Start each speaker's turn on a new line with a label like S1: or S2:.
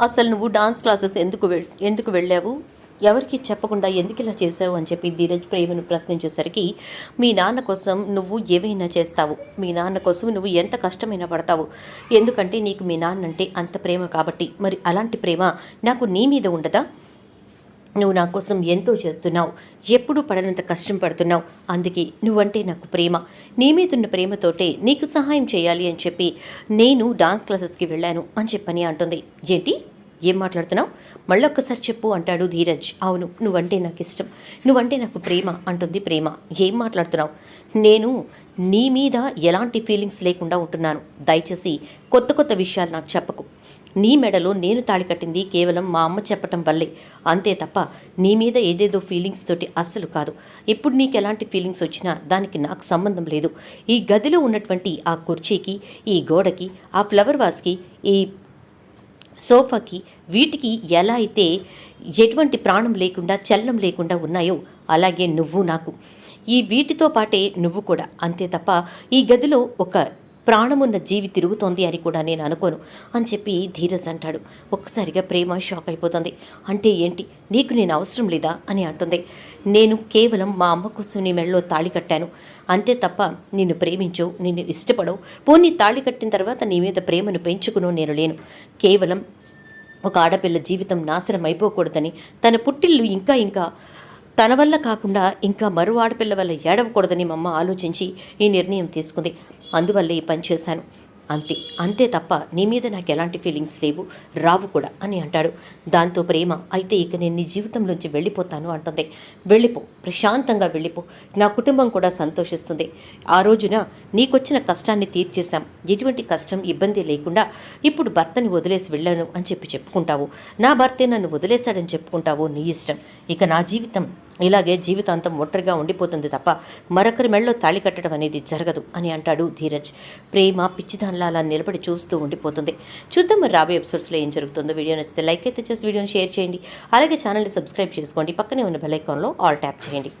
S1: అసలు నువ్వు dance classes ఎందుకు వెళ్ ఎందుకు వెళ్ళావు? ఎవరికి చెప్పకుండా ఎందుకు ఇలా చేసావు అని చెప్పి ధీరజ్ ప్రేమను ప్రశ్నించేసరికి మీ నాన్న కోసం నువ్వు ఏవైనా చేస్తావు. మీ నాన్న కోసం నువ్వు ఎంత కష్టమైనా పడతావు. ఎందుకంటే నీకు మీ నాన్న అంటే అంత ప్రేమ కాబట్టి. మరి అలాంటి ప్రేమ నాకు నీ మీద ఉండదా? నువ్వు నా కోసం ఎంతో చేస్తున్నావు. ఎప్పుడూ పడనంత కష్టం పడుతున్నావు. అందుకే నువ్వంటే నాకు ప్రేమ. నీ మీదున్న ప్రేమతోటే నీకు సహాయం చేయాలి అని చెప్పి నేను డాన్స్ క్లాసెస్కి వెళ్ళాను అని చెప్పని అంటుంది. ఏంటి? ఏం మాట్లాడుతున్నావు? మళ్ళొక్కసారి చెప్పు అంటాడు ధీరజ్. అవును నువ్వంటే నాకు ఇష్టం నువ్వంటే నాకు ప్రేమ అంటుంది ప్రేమ. ఏం మాట్లాడుతున్నావు? నేను నీ మీద ఎలాంటి ఫీలింగ్స్ లేకుండా ఉంటున్నాను. దయచేసి కొత్త కొత్త విషయాలు నాకు చెప్పకు. నీ మెడలో నేను తాళి కట్టింది కేవలం మా అమ్మ చెప్పటం వల్లే. అంతే తప్ప నీ మీద ఏదేదో ఫీలింగ్స్ తోటి అస్సలు కాదు. ఇప్పుడు నీకు ఎలాంటి ఫీలింగ్స్ వచ్చినా దానికి నాకు సంబంధం లేదు. ఈ గదిలో ఉన్నటువంటి ఆ కుర్చీకి ఈ గోడకి ఆ ఫ్లవర్ వాస్కి ఈ సోఫాకి వీటికి ఎలా అయితే ఎటువంటి ప్రాణం లేకుండా చలనం లేకుండా ఉన్నాయో అలాగే నువ్వు నాకు. ఈ వీటితో పాటే నువ్వు కూడా. అంతే తప్ప ఈ గదిలో ఒక ప్రాణమున్న జీవి తిరుగుతోంది అని కూడా నేను అనుకోను అని చెప్పి ధీరజ్ అంటాడు. ఒక్కసారిగా ప్రేమ షాక్ అయిపోతుంది. అంటే ఏంటి? నీకు నేను అవసరం లేదా? అని అంటుంది. నేను కేవలం మా అమ్మ కోసం నీ మెడలో తాళి కట్టాను. అంతే తప్ప నిన్ను ప్రేమించవు నిన్ను ఇష్టపడవు. పోనీ తాళి కట్టిన తర్వాత నీ మీద ప్రేమను పెంచుకును నేను లేను. కేవలం ఒక ఆడపిల్ల జీవితం నాశనం అయిపోకూడదని తన పుట్టిల్లు ఇంకా ఇంకా తన వల్ల కాకుండా ఇంకా మరో ఆడపిల్ల వల్ల ఏడవకూడదని మమ్మ ఆలోచించి ఈ నిర్ణయం తీసుకుంది. అందువల్లే ఈ పని చేశాను. అంతే అంతే తప్ప నీ మీద నాకు ఎలాంటి ఫీలింగ్స్ లేవు రావు కూడా అని అంటాడు. దాంతో ప్రేమ అయితే ఇక నేను నీ జీవితంలోంచి వెళ్ళిపోతాను అంటుంది. వెళ్ళిపో ప్రశాంతంగా వెళ్ళిపో. నా కుటుంబం కూడా సంతోషిస్తుంది. ఆ రోజున నీకొచ్చిన కష్టాన్ని తీర్చేశాం. ఎటువంటి కష్టం ఇబ్బంది లేకుండా ఇప్పుడు భర్తని వదిలేసి వెళ్ళాను అని చెప్పి చెప్పుకుంటావు. నా భర్తే నన్ను వదిలేశాడని చెప్పుకుంటావు నీ ఇష్టం. ఇక నా జీవితం ఇలాగే జీవితాంతం ఒంటరిగా ఉండిపోతుంది తప్ప మరొకరి మెళ్ళలో తాళి కట్టడం అనేది జరగదు అని అంటాడు ధీరజ్. ప్రేమ పిచ్చిదానిలా అలా నిలబడి చూస్తూ ఉండిపోతుంది. చూద్దాం మరి రాబోయే ఎపిసోడ్స్లో ఏం జరుగుతుందో. వీడియో నచ్చితే లైక్ అయితే చేసి వీడియోని షేర్ చేయండి. అలాగే ఛానల్ని సబ్స్క్రైబ్ చేసుకోండి. పక్కనే ఉన్న బెల్ ఐకాన్లో ఆల్ ట్యాప్ చేయండి.